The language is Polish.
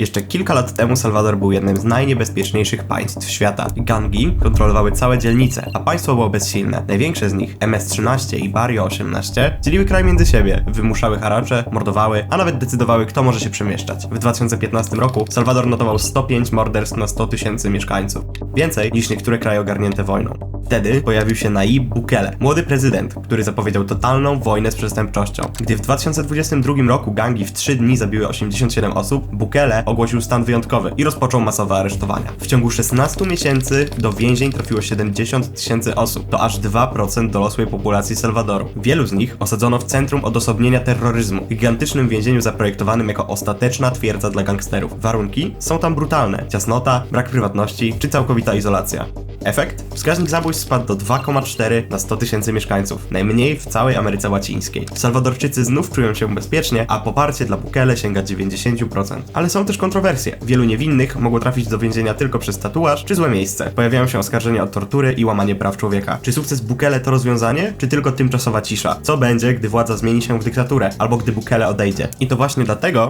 Jeszcze kilka lat temu Salwador był jednym z najniebezpieczniejszych państw świata. Gangi kontrolowały całe dzielnice, a państwo było bezsilne. Największe z nich, MS-13 i Barrio 18, dzieliły kraj między siebie, wymuszały haracze, mordowały, a nawet decydowały, kto może się przemieszczać. W 2015 roku Salwador notował 105 morderstw na 100 tysięcy mieszkańców. Więcej niż niektóre kraje ogarnięte wojną. Wtedy pojawił się Nayib Bukele, młody prezydent, który zapowiedział totalną wojnę z przestępczością. Gdy w 2022 roku gangi w 3 dni zabiły 87 osób, Bukele ogłosił stan wyjątkowy i rozpoczął masowe aresztowania. W ciągu 16 miesięcy do więzień trafiło 70 tysięcy osób. To aż 2% dorosłej populacji Salwadoru. Wielu z nich osadzono w centrum odosobnienia terroryzmu, gigantycznym więzieniu zaprojektowanym jako ostateczna twierdza dla gangsterów. Warunki są tam brutalne: ciasnota, brak prywatności czy całkowita izolacja. Efekt? Wskaźnik zabójstw spadł do 2,4 na 100 tysięcy mieszkańców, najmniej w całej Ameryce Łacińskiej. Salwadorczycy znów czują się bezpiecznie, a poparcie dla Bukele sięga 90%. Ale są też kontrowersje. Wielu niewinnych mogło trafić do więzienia tylko przez tatuaż czy złe miejsce. Pojawiają się oskarżenia o tortury i łamanie praw człowieka. Czy sukces Bukele to rozwiązanie, czy tylko tymczasowa cisza? Co będzie, gdy władza zmieni się w dyktaturę, albo gdy Bukele odejdzie? I to właśnie dlatego